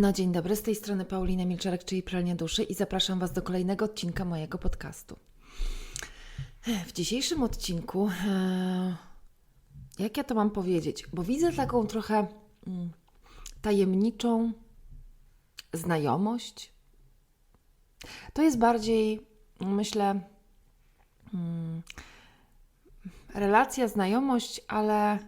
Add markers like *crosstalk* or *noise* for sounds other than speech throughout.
No dzień dobry, z tej strony Paulina Milczarek, czyli Pralnia Duszy i zapraszam Was do kolejnego odcinka mojego podcastu. W dzisiejszym odcinku, e, jak ja to mam powiedzieć, bo widzę taką trochę mm, tajemniczą znajomość. To jest bardziej, myślę, mm, relacja, znajomość, ale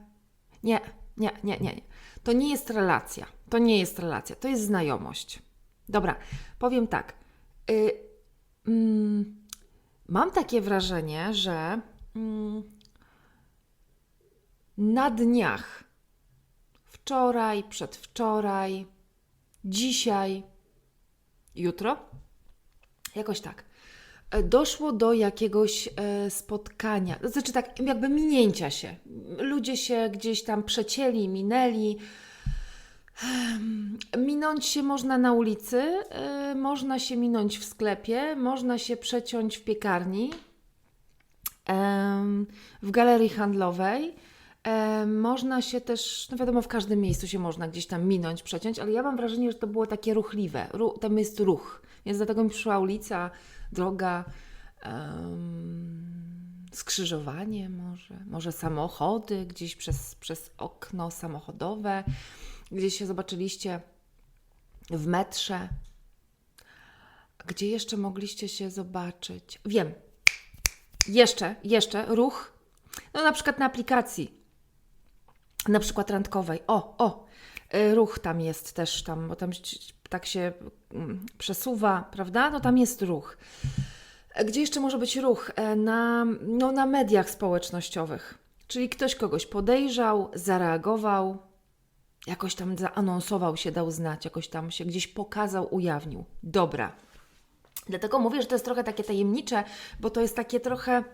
nie, nie, nie, nie. nie. To nie jest relacja. To nie jest relacja, to jest znajomość. Dobra, powiem tak. Y, mm, mam takie wrażenie, że mm, na dniach, wczoraj, przedwczoraj, dzisiaj, jutro, jakoś tak, e, doszło do jakiegoś e, spotkania, znaczy tak, jakby minięcia się. Ludzie się gdzieś tam przecięli, minęli. Minąć się można na ulicy, e, można się minąć w sklepie, można się przeciąć w piekarni, em, w galerii handlowej. em, Można się też, no wiadomo, w każdym miejscu się można gdzieś tam minąć, przeciąć, ale ja mam wrażenie, że to było takie ruchliwe. Ru, tam jest ruch, więc dlatego mi przyszła ulica, droga, em, skrzyżowanie może, może samochody gdzieś przez, przez okno samochodowe, gdzieś się zobaczyliście w metrze. Gdzie jeszcze mogliście się zobaczyć? Wiem. Jeszcze, jeszcze ruch. No na przykład na aplikacji. Na przykład randkowej. O, o. y, Ruch tam jest też tam, bo tam tak się mm, przesuwa, prawda? No tam jest ruch. Gdzie jeszcze może być ruch? E, Na, no, na mediach społecznościowych. Czyli ktoś kogoś podejrzał, zareagował, jakoś tam zaanonsował się, dał znać, jakoś tam się gdzieś pokazał, ujawnił. Dobra. Dlatego mówię, że to jest trochę takie tajemnicze, bo to jest takie trochę,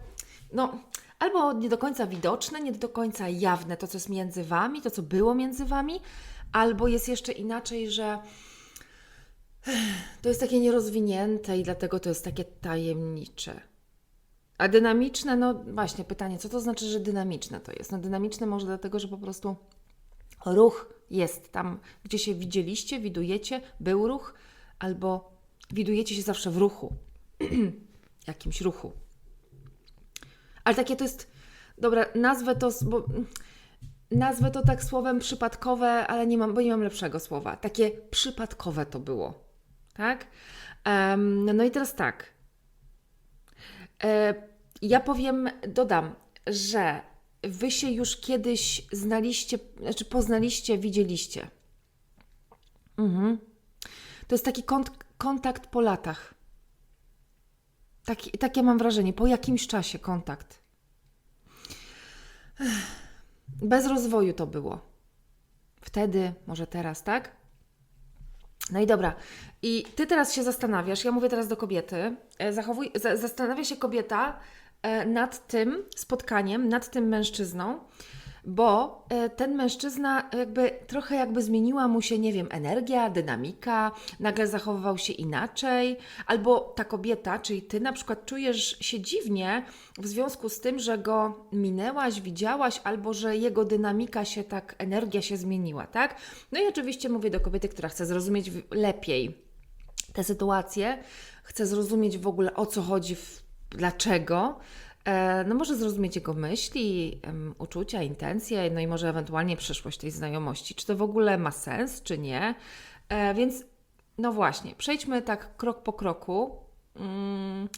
no, albo nie do końca widoczne, nie do końca jawne to, co jest między Wami, to, co było między Wami, albo jest jeszcze inaczej, że to jest takie nierozwinięte i dlatego to jest takie tajemnicze. A dynamiczne, no właśnie, pytanie, co to znaczy, że dynamiczne to jest? No dynamiczne może dlatego, że po prostu ruch jest tam, gdzie się widzieliście, widujecie, był ruch, albo widujecie się zawsze w ruchu, *clears throat* jakimś ruchu. Ale takie to jest, dobra, nazwę to, bo nazwę to tak słowem przypadkowe, ale nie mam, bo nie mam lepszego słowa. Takie przypadkowe to było, tak? Em, no i teraz tak. E, ja powiem, dodam, że wy się już kiedyś znaliście, znaczy poznaliście, widzieliście. Mhm. To jest taki kont- kontakt po latach. Taki, takie mam wrażenie, po jakimś czasie kontakt. Bez rozwoju to było. Wtedy, może teraz, tak? No i dobra. I ty teraz się zastanawiasz, ja mówię teraz do kobiety, e, zachowuj, za, zastanawia się kobieta nad tym spotkaniem, nad tym mężczyzną, bo e, ten mężczyzna jakby trochę jakby zmieniła mu się, nie wiem, energia, dynamika, nagle zachowywał się inaczej, albo ta kobieta, czyli ty na przykład czujesz się dziwnie w związku z tym, że go minęłaś, widziałaś, albo że jego dynamika się tak, energia się zmieniła, tak? No i oczywiście mówię do kobiety, która chce zrozumieć lepiej tę sytuację, chce zrozumieć w ogóle o co chodzi, w, dlaczego. E, no może zrozumieć jego myśli, uczucia, intencje, no i może ewentualnie przyszłość tej znajomości. Czy to w ogóle ma sens, czy nie. E, więc no właśnie, przejdźmy tak krok po kroku. Mm.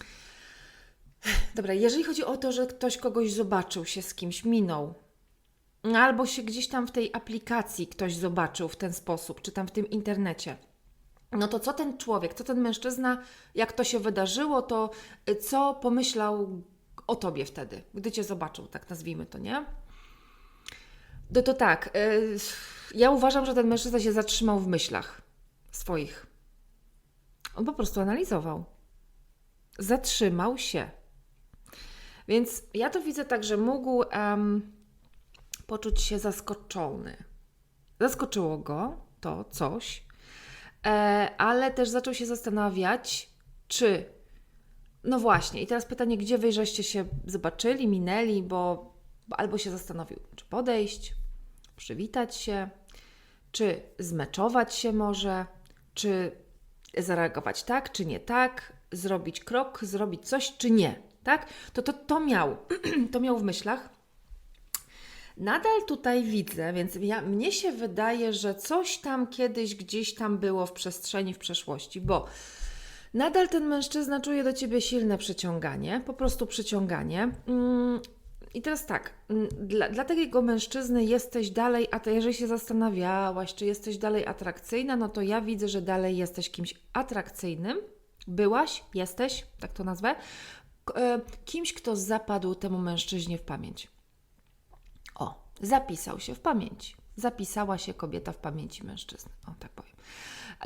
Dobra, jeżeli chodzi o to, że ktoś kogoś zobaczył, się z kimś minął, albo się gdzieś tam w tej aplikacji ktoś zobaczył w ten sposób, czy tam w tym internecie, no to co ten człowiek, co ten mężczyzna, jak to się wydarzyło, to y, co pomyślał o tobie wtedy, gdy cię zobaczył, tak nazwijmy to, nie? No to tak, y, ja uważam, że ten mężczyzna się zatrzymał w myślach swoich. On po prostu analizował. Zatrzymał się. Więc ja to widzę tak, że mógł em, poczuć się zaskoczony. Zaskoczyło go to coś, ale też zaczął się zastanawiać, czy. No właśnie, i teraz pytanie, gdzie wy żeście się zobaczyli, minęli, bo, bo albo się zastanowił, czy podejść, przywitać się, czy zmeczować się może, czy zareagować tak, czy nie tak, zrobić krok, zrobić coś, czy nie, tak? To to, to miał, *clears throat* to miał w myślach. Nadal tutaj widzę, więc ja, mnie się wydaje, że coś tam kiedyś gdzieś tam było w przestrzeni, w przeszłości, bo nadal ten mężczyzna czuje do ciebie silne przyciąganie, po prostu przyciąganie. Mm, I teraz tak, mm, dla, dla takiego mężczyzny jesteś dalej, a to jeżeli się zastanawiałaś, czy jesteś dalej atrakcyjna, no to ja widzę, że dalej jesteś kimś atrakcyjnym. Byłaś, jesteś, tak to nazwę, e, kimś, kto zapadł temu mężczyźnie w pamięć. Zapisał się w pamięci. Zapisała się kobieta w pamięci mężczyzny. O, tak powiem.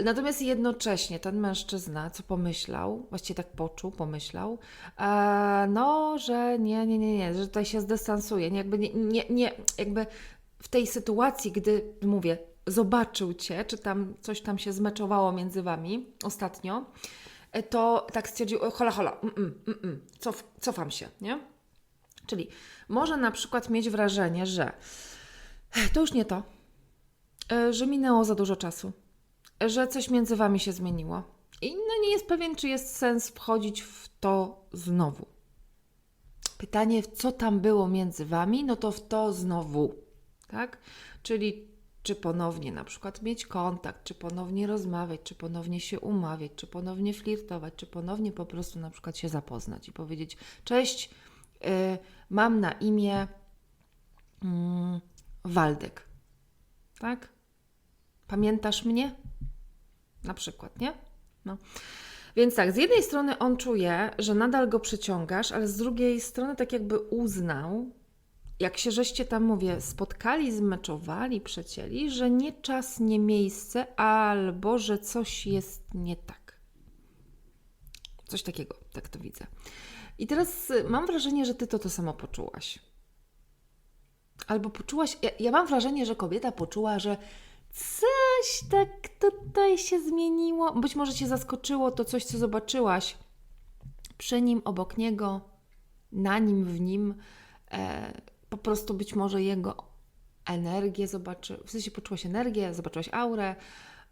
Natomiast jednocześnie ten mężczyzna, co pomyślał, właściwie tak poczuł, pomyślał, e, no, że nie, nie, nie, nie, że tutaj się zdystansuje. Nie, jakby, nie, nie, nie, jakby w tej sytuacji, gdy mówię, zobaczył cię, czy tam coś tam się zmeczowało między wami ostatnio, e, to tak stwierdził, "O, hola, hola, mm, mm, mm, mm, cof, cofam się, nie? Czyli może na przykład mieć wrażenie, że to już nie to, e, że minęło za dużo czasu, że coś między wami się zmieniło. I no nie jest pewien, czy jest sens wchodzić w to znowu. Pytanie, co tam było między wami, no to w to znowu, tak? Czyli czy ponownie na przykład mieć kontakt, czy ponownie rozmawiać, czy ponownie się umawiać, czy ponownie flirtować, czy ponownie po prostu na przykład się zapoznać i powiedzieć: Cześć, mam na imię mm, Waldek. Tak? Pamiętasz mnie? Na przykład, nie? No. Więc tak, z jednej strony on czuje, że nadal go przyciągasz, ale z drugiej strony tak jakby uznał, jak się żeście tam, mówię, spotkali, zmeczowali, przecięli, że nie czas, nie miejsce, albo że coś jest nie tak. Coś takiego, tak to widzę. I teraz y, mam wrażenie, że ty to to samo poczułaś. Albo poczułaś, ja, ja mam wrażenie, że kobieta poczuła, że coś tak tutaj się zmieniło. Być może cię zaskoczyło to coś, co zobaczyłaś przy nim, obok niego, na nim, w nim. E, po prostu być może jego energię zobaczy, w sensie poczułaś energię, zobaczyłaś aurę,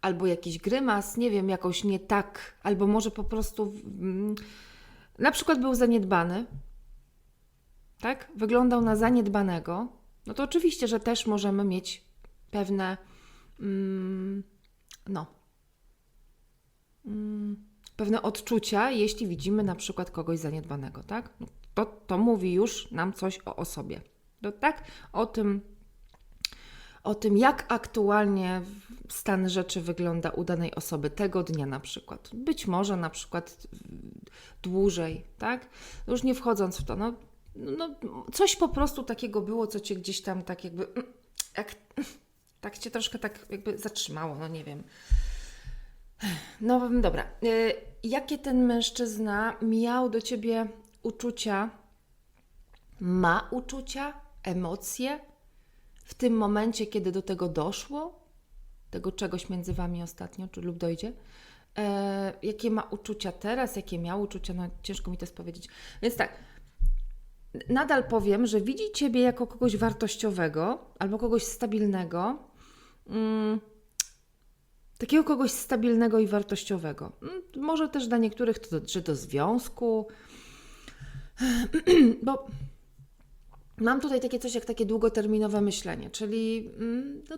albo jakiś grymas, nie wiem, jakoś nie tak, albo może po prostu mm, na przykład był zaniedbany, tak? Wyglądał na zaniedbanego, no to oczywiście, że też możemy mieć pewne, mm, no, mm, pewne odczucia, jeśli widzimy na przykład kogoś zaniedbanego, tak? No, to, to mówi już nam coś o osobie. No, tak? O tym, o tym, jak aktualnie stan rzeczy wygląda u danej osoby tego dnia na przykład. Być może na przykład dłużej, tak? Już nie wchodząc w to, no, no coś po prostu takiego było, co cię gdzieś tam tak jakby, jak, *laughs* tak cię troszkę tak jakby zatrzymało, no nie wiem. No dobra, y, jakie ten mężczyzna miał do ciebie uczucia, ma uczucia, emocje w tym momencie, kiedy do tego doszło, tego czegoś między wami ostatnio, czy lub dojdzie? E, jakie ma uczucia teraz, jakie miał uczucia, no ciężko mi to powiedzieć. Więc tak, nadal powiem, że widzi Ciebie jako kogoś wartościowego albo kogoś stabilnego. Mm, takiego kogoś stabilnego i wartościowego. Mm, Może też dla niektórych to, że do związku, *clears throat* bo mam tutaj takie coś jak takie długoterminowe myślenie, czyli mm, no,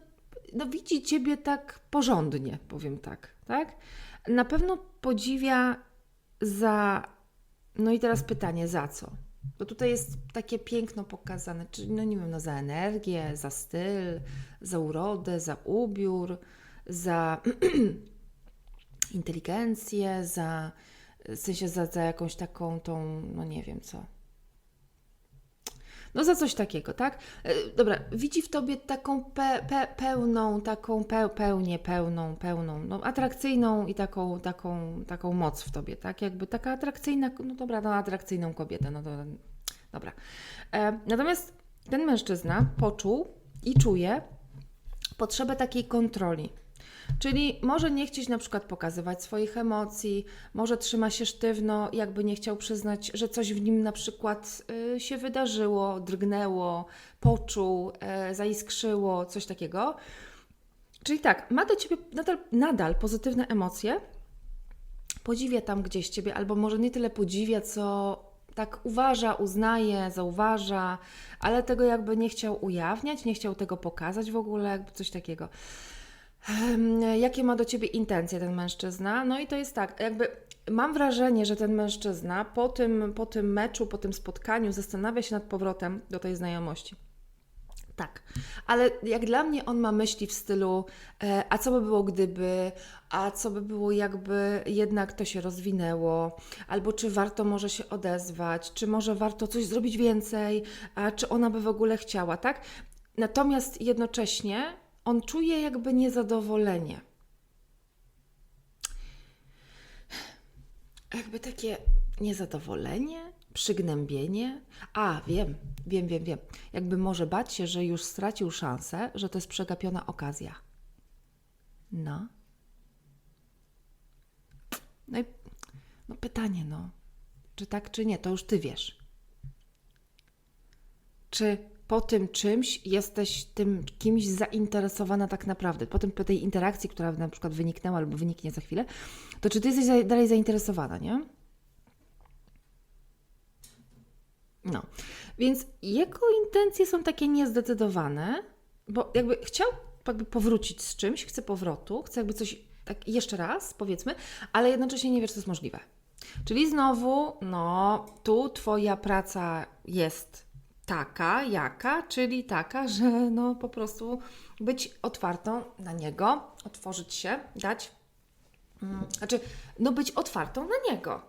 no widzi Ciebie tak porządnie, powiem tak, tak? Na pewno podziwia za, no i teraz pytanie, za co? Bo tutaj jest takie piękno pokazane, czyli no nie wiem, no za energię, za styl, za urodę, za ubiór, za *clears throat* inteligencję, za, w sensie za, za jakąś taką tą, no nie wiem co. No za coś takiego, tak? E, Dobra, widzi w tobie taką pe, pe, pełną, taką pe, pełnię, pełną, pełną, no atrakcyjną i taką, taką, taką moc w tobie, tak? Jakby taka atrakcyjna, no dobra, no atrakcyjną kobietę, no to dobra. E, natomiast ten mężczyzna poczuł i czuje potrzebę takiej kontroli. Czyli może nie chcieć na przykład pokazywać swoich emocji, może trzyma się sztywno, jakby nie chciał przyznać, że coś w nim na przykład y, się wydarzyło, drgnęło, poczuł, y, zaiskrzyło, coś takiego. Czyli tak, ma do ciebie nadal, nadal pozytywne emocje, podziwia tam gdzieś ciebie, albo może nie tyle podziwia, co tak uważa, uznaje, zauważa, ale tego jakby nie chciał ujawniać, nie chciał tego pokazać w ogóle, jakby coś takiego. Jakie ma do ciebie intencje ten mężczyzna? No i to jest tak, jakby mam wrażenie, że ten mężczyzna po tym, po tym meczu, po tym spotkaniu zastanawia się nad powrotem do tej znajomości. Tak, ale jak dla mnie on ma myśli w stylu, e, a co by było gdyby, a co by było jakby jednak to się rozwinęło, albo czy warto może się odezwać, czy może warto coś zrobić więcej, a czy ona by w ogóle chciała, tak? Natomiast jednocześnie on czuje jakby niezadowolenie. Jakby takie niezadowolenie, przygnębienie. A, wiem, wiem, wiem, wiem. Jakby może bać się, że już stracił szansę, że to jest przegapiona okazja. No. No i no pytanie, no. Czy tak, czy nie, to już ty wiesz. Czy po tym czymś jesteś tym kimś zainteresowana tak naprawdę? Po, tym, po tej interakcji, która na przykład wyniknęła albo wyniknie za chwilę, to czy ty jesteś dalej zainteresowana, nie? No, więc jego intencje są takie niezdecydowane, bo jakby chciał jakby powrócić z czymś, chce powrotu, chce jakby coś tak jeszcze raz, powiedzmy, ale jednocześnie nie wie, czy to jest możliwe. Czyli znowu, no, tu Twoja praca jest taka, jaka, czyli taka, *laughs* że no po prostu być otwartą na niego, otworzyć się, dać, mm, znaczy, no być otwartą na niego.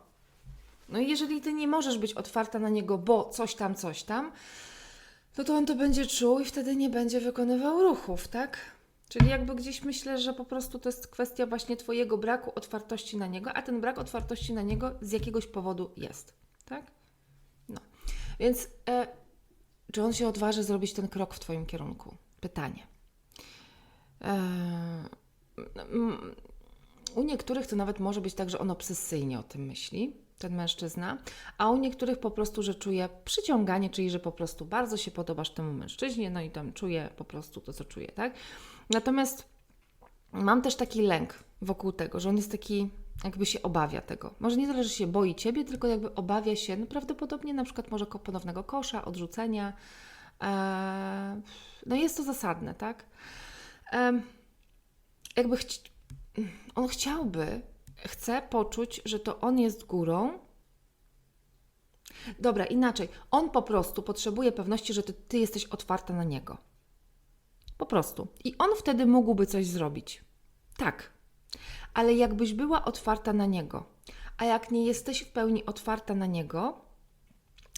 No i jeżeli ty nie możesz być otwarta na niego, bo coś tam, coś tam, no to on to będzie czuł i wtedy nie będzie wykonywał ruchów, tak? Czyli jakby gdzieś myślę, że po prostu to jest kwestia właśnie Twojego braku otwartości na niego, a ten brak otwartości na niego z jakiegoś powodu jest, tak? No. Więc e, czy on się odważy zrobić ten krok w Twoim kierunku? Pytanie. E, mm, u niektórych to nawet może być tak, że on obsesyjnie o tym myśli, ten mężczyzna, a u niektórych po prostu, że czuje przyciąganie, czyli że po prostu bardzo się podobasz temu mężczyźnie, no i tam czuje po prostu to, co czuje, tak? Natomiast mam też taki lęk wokół tego, że on jest taki, jakby się obawia tego. Może nie tyle, że się boi ciebie, tylko jakby obawia się, no prawdopodobnie na przykład może ponownego kosza, odrzucenia. Eee, no jest to zasadne, tak? Em, jakby chci- on chciałby, chce poczuć, że to on jest górą. Dobra, inaczej. On po prostu potrzebuje pewności, że ty, ty jesteś otwarta na niego. Po prostu. I on wtedy mógłby coś zrobić. Tak. Ale jakbyś była otwarta na niego, a jak nie jesteś w pełni otwarta na niego,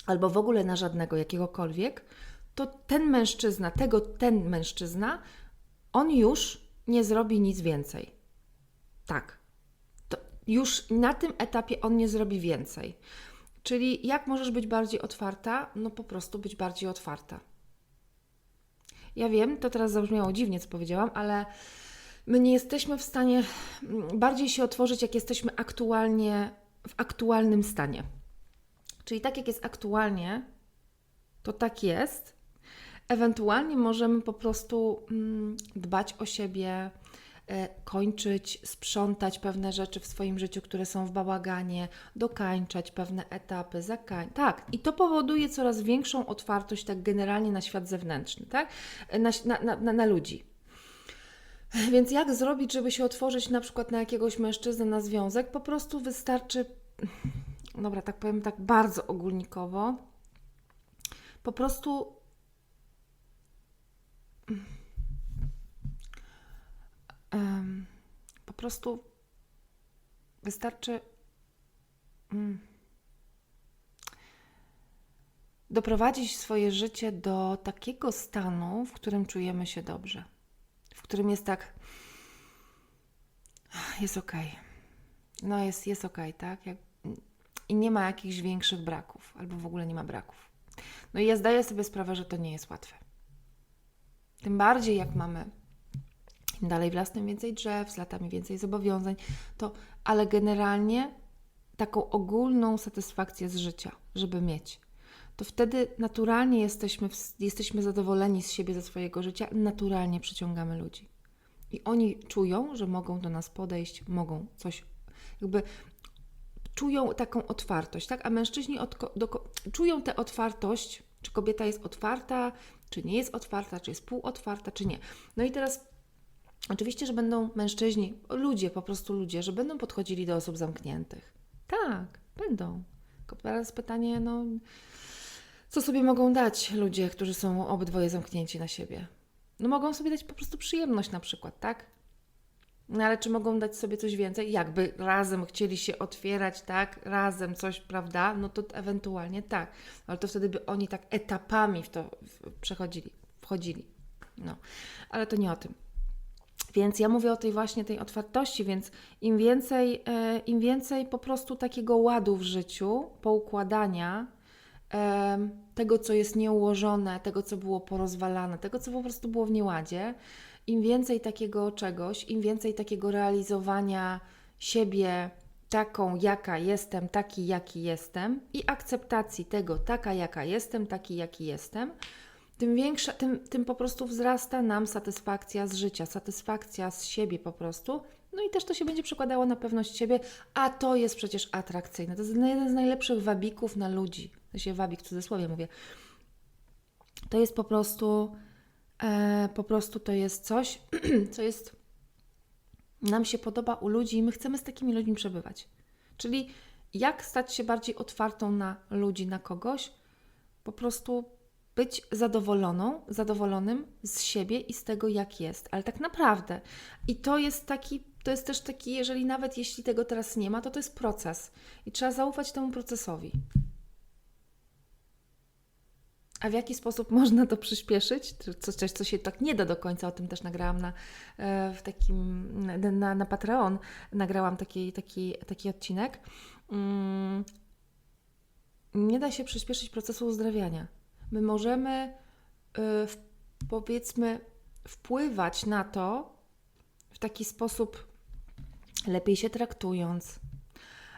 albo w ogóle na żadnego jakiegokolwiek, to ten mężczyzna, tego ten mężczyzna, on już nie zrobi nic więcej. Tak. To już na tym etapie on nie zrobi więcej. Czyli jak możesz być bardziej otwarta? No po prostu być bardziej otwarta. Ja wiem, to teraz zabrzmiało dziwnie, co powiedziałam, ale my nie jesteśmy w stanie mm, bardziej się otworzyć, jak jesteśmy aktualnie w aktualnym stanie. Czyli tak jak jest aktualnie, to tak jest. Ewentualnie możemy po prostu mm, dbać o siebie, e, kończyć, sprzątać pewne rzeczy w swoim życiu, które są w bałaganie, dokańczać pewne etapy, zakań. Tak, i to powoduje coraz większą otwartość tak generalnie na świat zewnętrzny, tak? E, Na, na, na, na ludzi. Więc jak zrobić, żeby się otworzyć na przykład na jakiegoś mężczyznę, na związek? Po prostu wystarczy, dobra, tak powiem tak bardzo ogólnikowo, po prostu po prostu wystarczy mm, doprowadzić swoje życie do takiego stanu, w którym czujemy się dobrze, którym jest tak, jest okej. No jest, jest okej, tak? Jak, I nie ma jakichś większych braków, albo w ogóle nie ma braków. No i ja zdaję sobie sprawę, że to nie jest łatwe. Tym bardziej jak mamy im dalej w las, tym więcej drzew, z latami więcej zobowiązań, to, ale generalnie taką ogólną satysfakcję z życia, żeby mieć, to wtedy naturalnie jesteśmy, jesteśmy zadowoleni z siebie, ze swojego życia, naturalnie przyciągamy ludzi. I oni czują, że mogą do nas podejść, mogą coś, jakby czują taką otwartość, tak? A mężczyźni odko- doko- czują tę otwartość, czy kobieta jest otwarta, czy nie jest otwarta, czy jest półotwarta, czy nie. No i teraz oczywiście, że będą mężczyźni, ludzie, po prostu ludzie, że będą podchodzili do osób zamkniętych. Tak, będą. Tylko teraz pytanie, no, co sobie mogą dać ludzie, którzy są obydwoje zamknięci na siebie? No mogą sobie dać po prostu przyjemność na przykład, tak? No ale czy mogą dać sobie coś więcej? Jakby razem chcieli się otwierać, tak? Razem coś, prawda? No to ewentualnie tak. Ale to wtedy by oni tak etapami w to przechodzili, wchodzili. No, ale to nie o tym. Więc ja mówię o tej właśnie tej otwartości, więc im więcej, e, im więcej po prostu takiego ładu w życiu, poukładania, tego, co jest nieułożone, tego, co było porozwalane, tego, co po prostu było w nieładzie, im więcej takiego czegoś, im więcej takiego realizowania siebie taką, jaka jestem, taki, jaki jestem i akceptacji tego, taka, jaka jestem, taki, jaki jestem, tym większa, tym, tym po prostu wzrasta nam satysfakcja z życia, satysfakcja z siebie po prostu. No i też to się będzie przekładało na pewność siebie, a to jest przecież atrakcyjne. To jest jeden z najlepszych wabików na ludzi. To się wabik w cudzysłowie mówię. To jest po prostu, e, po prostu to jest coś, *clears throat* co jest, nam się podoba u ludzi i my chcemy z takimi ludźmi przebywać. Czyli jak stać się bardziej otwartą na ludzi, na kogoś? Po prostu być zadowoloną, zadowolonym z siebie i z tego, jak jest. Ale tak naprawdę. I to jest taki, to jest też taki, jeżeli nawet jeśli tego teraz nie ma, to to jest proces. I trzeba zaufać temu procesowi. A w jaki sposób można to przyspieszyć? To Coś, co się tak nie da do końca, o tym też nagrałam na, e, w takim, na, na, Patreon, nagrałam taki, taki, taki odcinek. Mm, nie da się przyspieszyć procesu uzdrawiania. My możemy, w, powiedzmy, wpływać na to w taki sposób, lepiej się traktując,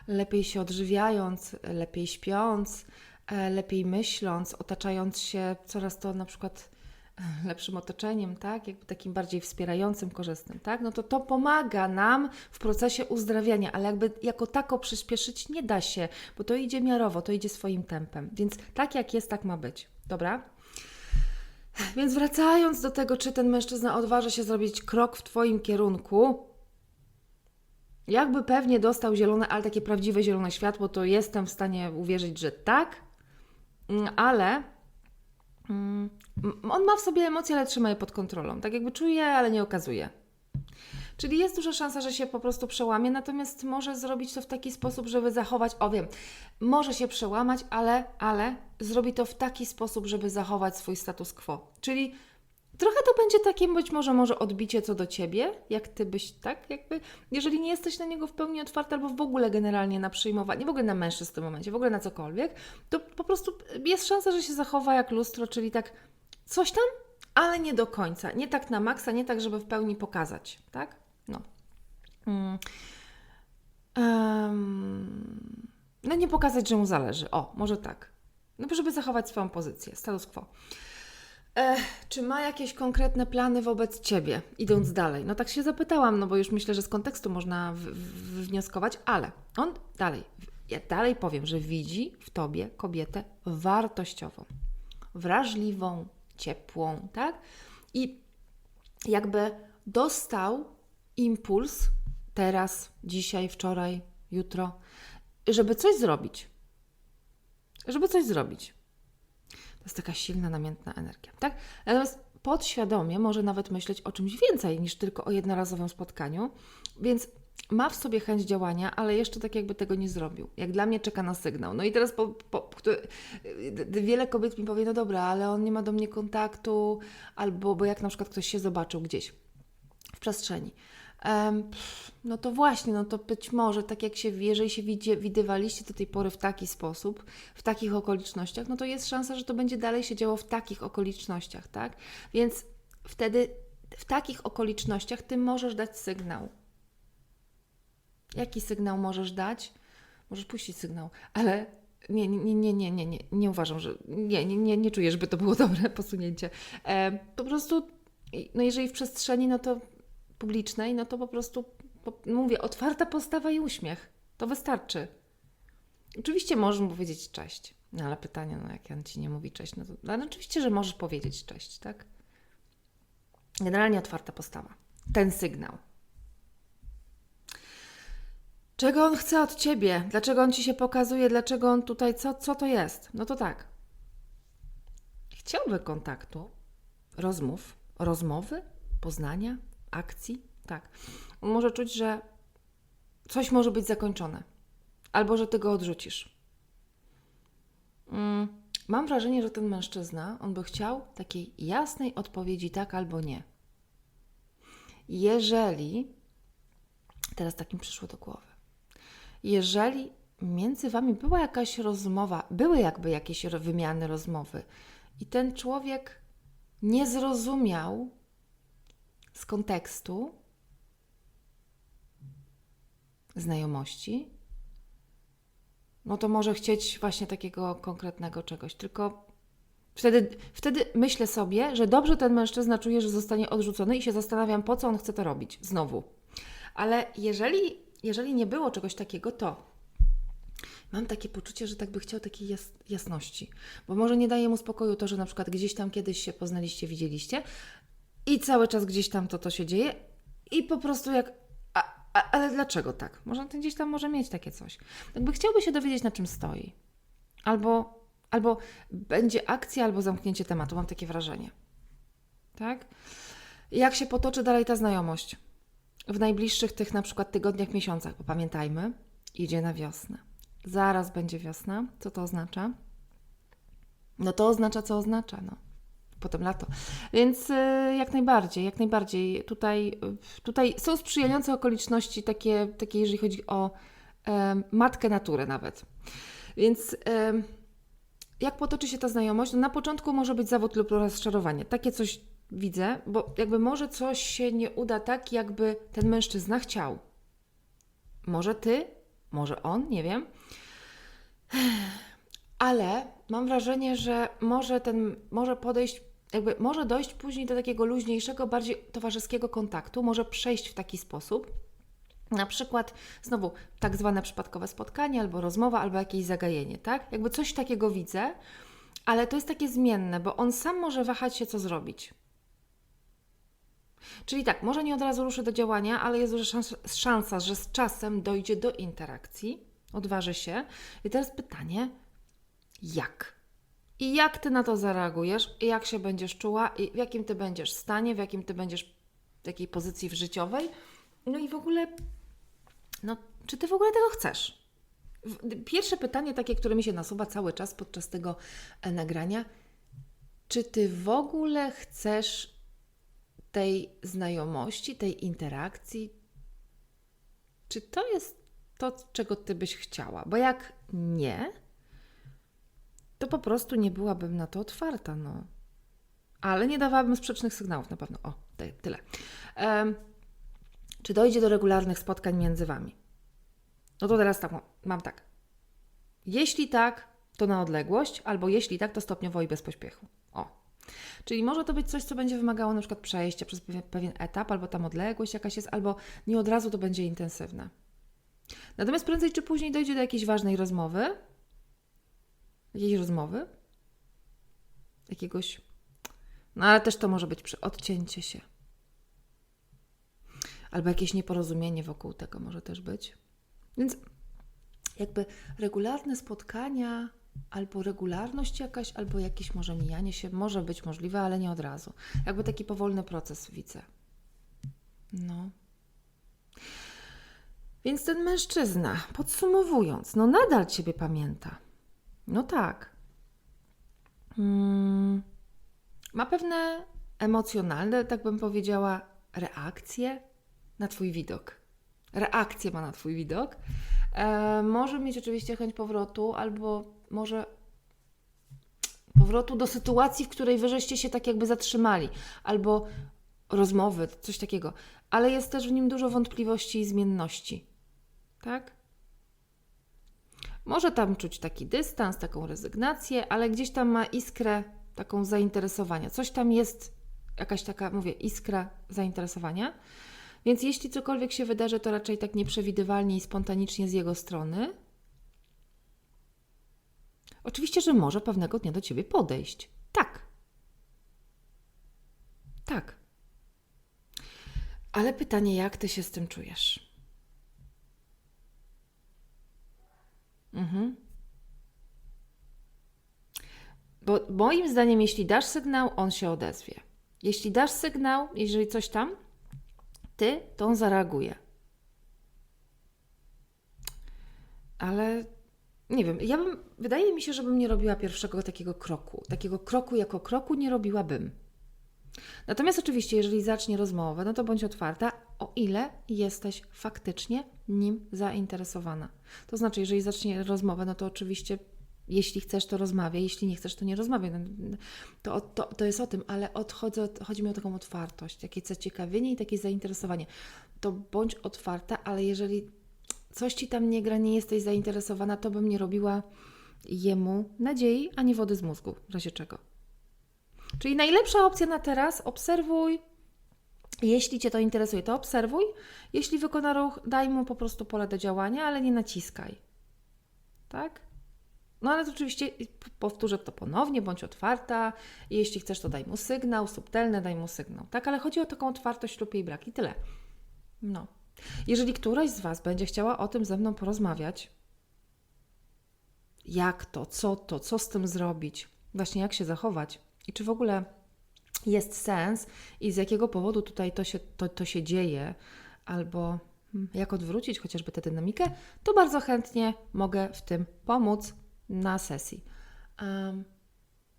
lepiej się odżywiając, lepiej śpiąc, e, lepiej myśląc, otaczając się coraz to na przykład e, lepszym otoczeniem, tak? Jakby takim bardziej wspierającym, korzystnym, tak? No to to pomaga nam w procesie uzdrawiania, ale jakby jako tako przyspieszyć nie da się, bo to idzie miarowo, to idzie swoim tempem. Więc tak jak jest, tak ma być. Dobra? Więc wracając do tego, czy ten mężczyzna odważy się zrobić krok w Twoim kierunku, jakby pewnie dostał zielone, ale takie prawdziwe zielone światło, to jestem w stanie uwierzyć, że tak, ale mm, on ma w sobie emocje, ale trzyma je pod kontrolą. Tak jakby czuje, ale nie okazuje. Czyli jest duża szansa, że się po prostu przełamie, natomiast może zrobić to w taki sposób, żeby zachować, o wiem, może się przełamać, ale, ale zrobi to w taki sposób, żeby zachować swój status quo. Czyli trochę to będzie takie być może może odbicie co do Ciebie, jak Ty byś, tak, jakby, jeżeli nie jesteś na niego w pełni otwarty albo w ogóle generalnie na przyjmowanie, w ogóle na mężczyzn w tym momencie, w ogóle na cokolwiek, to po prostu jest szansa, że się zachowa jak lustro, czyli tak coś tam, ale nie do końca. Nie tak na maksa, nie tak, żeby w pełni pokazać, tak? No. Em, no nie pokazać, że mu zależy. O, może tak. No, żeby zachować swoją pozycję, status quo. Czy ma jakieś konkretne plany wobec Ciebie, idąc dalej? No tak się zapytałam, no bo już myślę, że z kontekstu można wywnioskować, ale on dalej, ja dalej powiem, że widzi w Tobie kobietę wartościową, wrażliwą, ciepłą, tak? I jakby dostał impuls teraz, dzisiaj, wczoraj, jutro, żeby coś zrobić. Żeby coś zrobić. To jest taka silna, namiętna energia, tak? Natomiast podświadomie może nawet myśleć o czymś więcej niż tylko o jednorazowym spotkaniu, więc ma w sobie chęć działania, ale jeszcze tak jakby tego nie zrobił. Jak dla mnie czeka na sygnał. No i teraz po, po, wiele kobiet mi powie, no dobra, ale on nie ma do mnie kontaktu, albo bo jak na przykład ktoś się zobaczył gdzieś w przestrzeni. No to właśnie, no to być może tak jak się, jeżeli się widzie, widywaliście do tej pory w taki sposób, w takich okolicznościach, no to jest szansa, że to będzie dalej się działo w takich okolicznościach, tak? Więc wtedy w takich okolicznościach ty możesz dać sygnał. Jaki sygnał możesz dać? Możesz puścić sygnał, ale nie, nie, nie, nie, nie, nie, nie uważam, że nie, nie, nie, nie czuję, żeby to było dobre posunięcie. E, po prostu, no jeżeli w przestrzeni, no to publicznej, no to po prostu, mówię, otwarta postawa i uśmiech. To wystarczy. Oczywiście możesz mu powiedzieć cześć. No ale pytanie, no jak on ci nie mówi cześć, no to no, ale oczywiście, że możesz powiedzieć cześć, tak? Generalnie otwarta postawa. Ten sygnał. Czego on chce od ciebie? Dlaczego on ci się pokazuje? Dlaczego on tutaj, co, co to jest? No to tak. Chciałby kontaktu, rozmów, rozmowy, poznania, akcji. Tak. Może czuć, że coś może być zakończone, albo że ty go odrzucisz. Mm, mam wrażenie, że ten mężczyzna, on by chciał takiej jasnej odpowiedzi tak albo nie. Jeżeli, teraz tak mi przyszło do głowy, jeżeli między wami była jakaś rozmowa, były jakby jakieś wymiany rozmowy i ten człowiek nie zrozumiał z kontekstu znajomości, no to może chcieć właśnie takiego konkretnego czegoś. Tylko wtedy, wtedy myślę sobie, że dobrze ten mężczyzna czuje, że zostanie odrzucony i się zastanawiam, po co on chce to robić znowu. Ale jeżeli, jeżeli nie było czegoś takiego, to mam takie poczucie, że tak by chciał takiej jas jasności. Bo może nie daje mu spokoju to, że na przykład gdzieś tam kiedyś się poznaliście, widzieliście i cały czas gdzieś tam to, to się dzieje i po prostu jak a, a, ale dlaczego tak? Może ten gdzieś tam może mieć takie coś. Jakby chciałby się dowiedzieć, na czym stoi. Albo, albo będzie akcja, albo zamknięcie tematu. Mam takie wrażenie. Tak? Jak się potoczy dalej ta znajomość? W najbliższych tych na przykład tygodniach, miesiącach, bo pamiętajmy, idzie na wiosnę. Zaraz będzie wiosna. Co to oznacza? No to oznacza, co oznacza. No potem lato. Więc y, jak najbardziej, jak najbardziej. Tutaj, y, tutaj są sprzyjające okoliczności takie, takie jeżeli chodzi o e, matkę naturę nawet. Więc e, jak potoczy się ta znajomość? No na początku może być zawód lub rozczarowanie. Takie coś widzę, bo jakby może coś się nie uda tak, jakby ten mężczyzna chciał. Może ty, może on, nie wiem. *sighs* Ale mam wrażenie, że może ten, może podejść, jakby może dojść później do takiego luźniejszego, bardziej towarzyskiego kontaktu, może przejść w taki sposób. Na przykład znowu tak zwane przypadkowe spotkanie, albo rozmowa, albo jakieś zagajenie, tak? Jakby coś takiego widzę, ale to jest takie zmienne, bo on sam może wahać się, co zrobić. Czyli tak, może nie od razu ruszy do działania, ale jest duża szansa, szansa, że z czasem dojdzie do interakcji, odważy się. I teraz pytanie, jak? I jak ty na to zareagujesz? I jak się będziesz czuła? I w jakim ty będziesz stanie? W jakim ty będziesz takiej pozycji w życiowej? No i w ogóle, no, czy ty w ogóle tego chcesz? Pierwsze pytanie, takie, które mi się nasuwa cały czas podczas tego e, nagrania, czy ty w ogóle chcesz tej znajomości, tej interakcji? Czy to jest to, czego ty byś chciała? Bo jak nie, to po prostu nie byłabym na to otwarta, no. Ale nie dawałabym sprzecznych sygnałów na pewno. O, ty- tyle. Em, czy dojdzie do regularnych spotkań między Wami? No to teraz tak, mam tak. Jeśli tak, to na odległość, albo jeśli tak, to stopniowo i bez pośpiechu. O. Czyli może to być coś, co będzie wymagało na przykład przejścia przez pewien etap, albo tam odległość jakaś jest, albo nie od razu to będzie intensywne. Natomiast prędzej czy później dojdzie do jakiejś ważnej rozmowy, jakiejś rozmowy, jakiegoś. No ale też to może być przy odcięcie się. Albo jakieś nieporozumienie wokół tego może też być. Więc jakby regularne spotkania, albo regularność jakaś, albo jakieś może mijanie się może być możliwe, ale nie od razu. Jakby taki powolny proces widzę. No. Więc ten mężczyzna, podsumowując, no nadal Ciebie pamięta. No tak. Mm, ma pewne emocjonalne, tak bym powiedziała, reakcje na Twój widok. Reakcje ma na Twój widok. E, może mieć oczywiście chęć powrotu, albo może powrotu do sytuacji, w której wy żeście się tak jakby zatrzymali, albo rozmowy, coś takiego. Ale jest też w nim dużo wątpliwości i zmienności. Tak? Może tam czuć taki dystans, taką rezygnację, ale gdzieś tam ma iskrę taką zainteresowania. Coś tam jest, jakaś taka, mówię, iskra zainteresowania. Więc jeśli cokolwiek się wydarzy, to raczej tak nieprzewidywalnie i spontanicznie z jego strony. Oczywiście, że może pewnego dnia do ciebie podejść. Tak. Tak. Ale pytanie, jak ty się z tym czujesz? Mhm. Bo moim zdaniem, jeśli dasz sygnał, on się odezwie. Jeśli dasz sygnał, jeżeli coś tam, ty, to on zareaguje. Ale nie wiem, ja bym, wydaje mi się, że bym nie robiła pierwszego takiego kroku. Takiego kroku jako kroku nie robiłabym. Natomiast oczywiście, jeżeli zacznie rozmowę, no to bądź otwarta, o ile jesteś faktycznie nim zainteresowana. To znaczy, jeżeli zacznie rozmowę, no to oczywiście, jeśli chcesz, to rozmawiaj, jeśli nie chcesz, to nie rozmawiaj. No, To, to, to jest o tym, ale odchodzę, chodzi mi o taką otwartość, takie zaciekawienie i takie zainteresowanie. To bądź otwarta, ale jeżeli coś ci tam nie gra, nie jesteś zainteresowana, to bym nie robiła jemu nadziei ani wody z mózgu, w razie czego. Czyli najlepsza opcja na teraz, obserwuj. Jeśli Cię to interesuje, to obserwuj. Jeśli wykona ruch, daj mu po prostu pole do działania, ale nie naciskaj. Tak? No ale to oczywiście powtórzę to ponownie, bądź otwarta. Jeśli chcesz, to daj mu sygnał, subtelny daj mu sygnał. Tak, ale chodzi o taką otwartość lub jej brak i tyle. No. Jeżeli któraś z Was będzie chciała o tym ze mną porozmawiać, jak to, co to, co z tym zrobić, właśnie jak się zachować i czy w ogóle jest sens i z jakiego powodu tutaj to się, to, to się dzieje, albo hmm, jak odwrócić chociażby tę dynamikę, to bardzo chętnie mogę w tym pomóc na sesji. Um,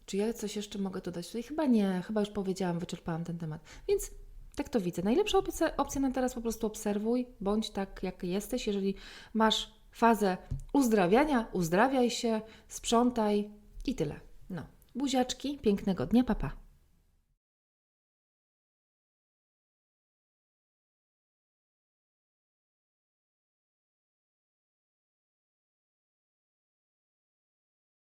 czy ja coś jeszcze mogę dodać tutaj? Chyba nie, chyba już powiedziałam, wyczerpałam ten temat. Więc tak to widzę. Najlepsza opcja, opcja na teraz po prostu obserwuj, bądź tak jak jesteś. Jeżeli masz fazę uzdrawiania, uzdrawiaj się, sprzątaj i tyle. No. Buziaczki, pięknego dnia, papa.